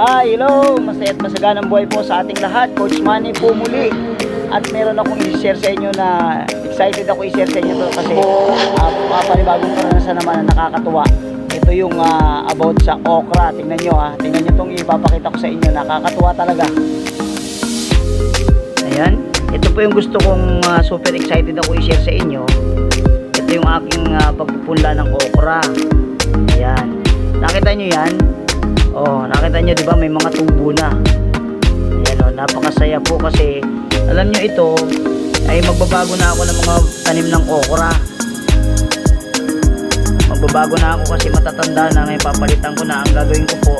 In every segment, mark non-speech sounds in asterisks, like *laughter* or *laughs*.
Hi, hello! Masaya at masaganang buhay po sa ating lahat. Coach Manny po muli. At meron akong i-share sa inyo na excited ako i-share sa inyo to kasi uh, mapanibagong karanasan naman na nakakatuwa. Ito yung ah, about sa okra. Tingnan nyo ha. Tingnan nyo itong ipapakita ko sa inyo. Nakakatuwa talaga. Ayan. Ito po yung gusto kong ah, super excited ako i-share sa inyo. Ito yung aking ah, pagpupunla ng okra. Ayan. Nakita nyo yan? Oh, nakita nyo 'di ba may mga tubo na. Ayan oh, napakasaya po kasi alam nyo ito ay magbabago na ako ng mga tanim ng okra. Magbabago na ako kasi matatanda na ngayon papalitan ko na ang gagawin ko po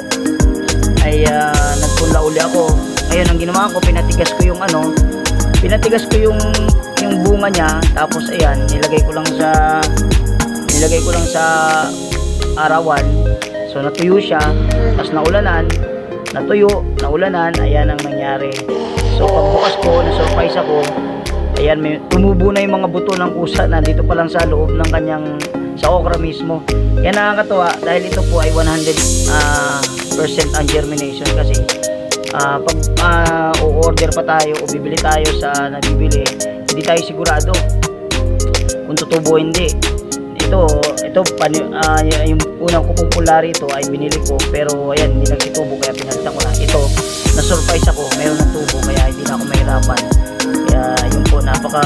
ay ah, nagpunla uli ako. Ngayon ang ginawa ko pinatigas ko yung ano, pinatigas ko yung yung bunga niya tapos ayan nilagay ko lang sa nilagay ko lang sa arawan So natuyo siya, tapos naulanan, natuyo, naulanan, ayan ang nangyari. So pagbukas ko, na-surprise ako, ayan may tumubo na yung mga buto ng kusa na dito pa lang sa loob ng kanyang sa okra mismo. Yan nakakatuwa dahil ito po ay 100 ah, percent ang germination kasi ah, pag ah, o-order pa tayo o bibili tayo sa nabibili, hindi tayo sigurado kung tutubo o hindi ito, ito pani, ah, y- yung unang ko pong pula rito ay binili ko pero ayan, hindi nagsitubo kaya pinalitan ko na. Ito, na-surprise ako, mayroon ng tubo kaya hindi na ako mahirapan. Kaya yun po, napaka,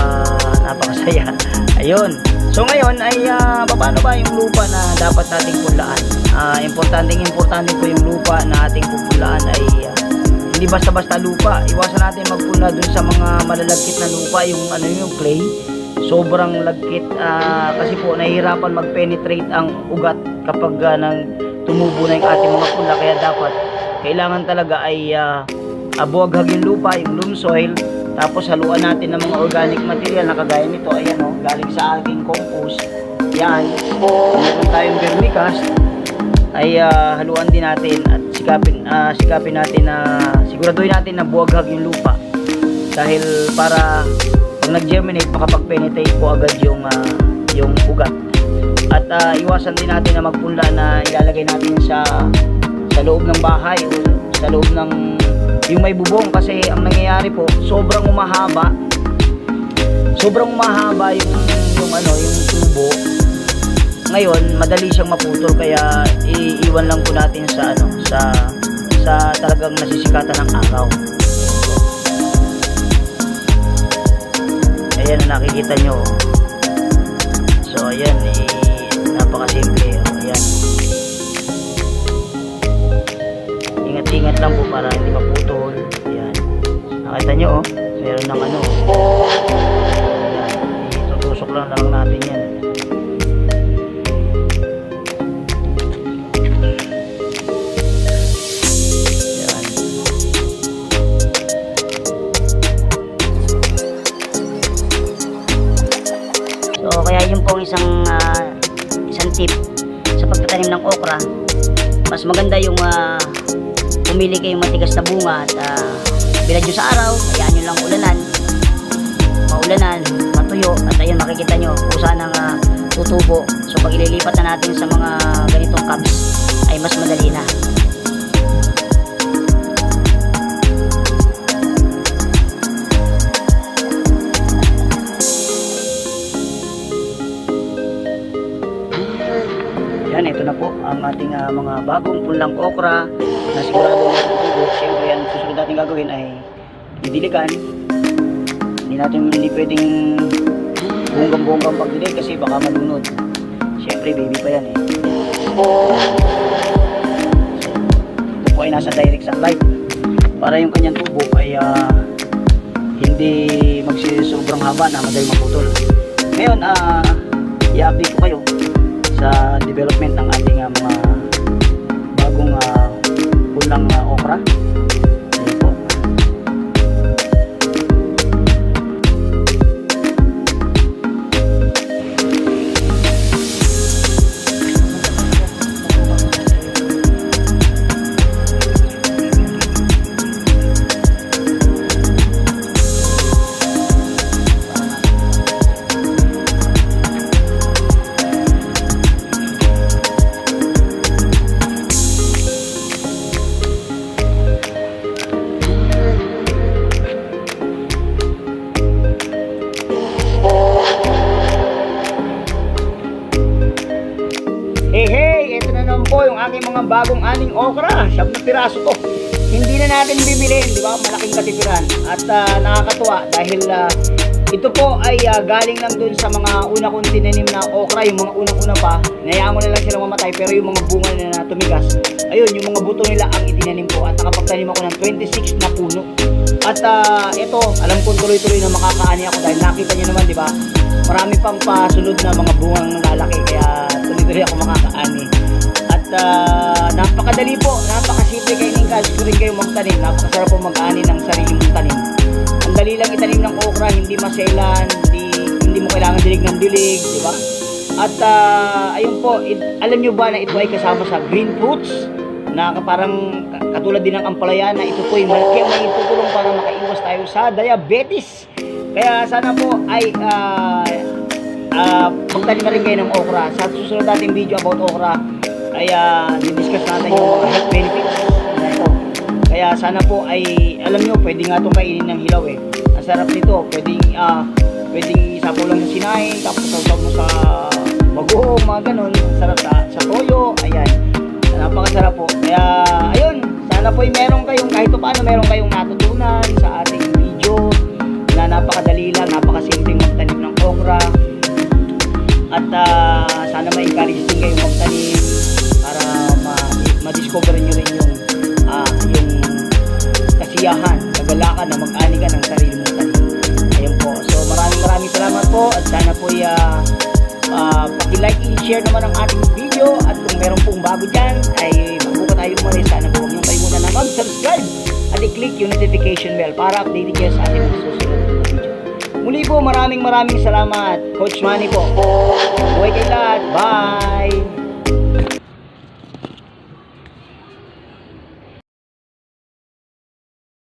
napakasaya. *laughs* Ayun. So ngayon ay ah, paano ba yung lupa na dapat nating punlaan? Ah, importanteng importante po yung lupa na ating pupulaan ay ah, hindi basta-basta lupa. Iwasan natin magpuna dun sa mga malalagkit na lupa, yung ano yung clay sobrang lagkit ah, kasi po nahihirapan mag-penetrate ang ugat kapag ah, nang tumubo na yung ating mga pula. Kaya dapat kailangan talaga ay uh, abuaghag yung lupa, yung loam soil tapos haluan natin ng mga organic material na kagaya nito, ayan o, galing sa aking compost. Yan, meron tayong vermicast. Ay ah, haluan din natin at sikapin, ah, sikapin natin na siguraduhin natin na buwaghag yung lupa. Dahil para pag nag-germinate makapag-penetrate po agad yung ah, yung ugat. At ah, iwasan din natin na magpunla na ilalagay natin sa sa loob ng bahay o sa loob ng yung may bubong. Kasi ang nangyayari po sobrang umahaba sobrang umahaba yung yung ano yung tubo. Ngayon madali siyang maputol. Kaya iiwan lang po natin sa ano sa sa talagang nasisikatan ng araw nakikita nyo. So ayan eh, napakasimple. Oh. ayan. Ingat ingat lang po para hindi maputol. Ayan. Nakita nyo oh. Meron ng ano oh. ayan. Itutusok lang lang natin yan isang ah, isang tip sa pagtatanim ng okra. Mas maganda yung ah, pumili kayong matigas na bunga at uh, bilad nyo sa araw, hayaan nyo lang ulanan. Maulanan, matuyo at ayun makikita nyo kung saan ang ah, tutubo. So pag ililipat na natin sa mga ganitong cubs ay mas madali na. Ating ah, mga bagong punlang okra na sigurado na tutubo. Siyempre, ang susunod natin gagawin ay didiligan. Hindi natin hindi pwedeng bunggang-bunggang pagdilig kasi baka malunod. Siyempre, baby pa yan eh. Ito po ay nasa direct sunlight para yung kanyang tubo ay ah, hindi magsisobrang haba na madali maputol. Ngayon, ah, i-update ko kayo sa development ng ating ah, mga bagong aning okra. Siyam na piraso to. Hindi na natin bibilin, di ba? Malaking katipiran. At ah, nakakatuwa dahil ah, ito po ay ah, galing lang dun sa mga una kong tinanim na okra, yung mga unang-una pa. Nayaan ko na lang silang mamatay pero yung mga bunga na, na tumigas, ayun, yung mga buto nila ang itinanim ko at nakapagtanim ako ng 26 na puno. At ah, ito, alam kong tuloy-tuloy na makakaani ako dahil nakita niyo naman, di ba? Marami pang pasunod na mga bungang lalaki kaya tuloy-tuloy ako makakaani. At ah, napakadali po, napakasimple kayo ng rin kayo magtanim. Napakasarap po mag-ani ng sarili mong tanim. Ang dali lang itanim ng okra, hindi maselan, hindi, hindi mo kailangan dilig ng dilig, di ba? At ah, ayun po, it- alam nyo ba na ito ay kasama sa green fruits? Na parang ka- katulad din ng ampalaya na ito po ay malaki ang tutulong para makaiwas tayo sa diabetes. Kaya sana po ay ah, ah, magtanim na rin kayo ng okra. Sa susunod nating video about okra, ay uh, discuss natin yung health benefits. Kaya sana po ay, alam nyo, pwede nga itong kainin ng hilaw eh. Ang sarap nito, pwedeng, ah, pwedeng isapaw lang sa tapos sasaw mo sa bagoong, mga ganun. Sarap sa, sa toyo, ayan. Napakasarap po. Kaya, ayun, sana po ay meron kayong, kahit pa paano meron kayong natutunan sa ating video sarili mong tanim. Ayun po. So maraming maraming salamat po at sana po ay ah, ah, paki-like and share naman ang ating video at kung meron pong bago dyan ay magbuka tayo muli. Sana po huwag niyong kalimutan na mag-subscribe at i-click yung notification bell para updated kayo sa ating susunod na video. Muli po, maraming maraming salamat. Coach Manny po. Buhay kayo lahat. Bye!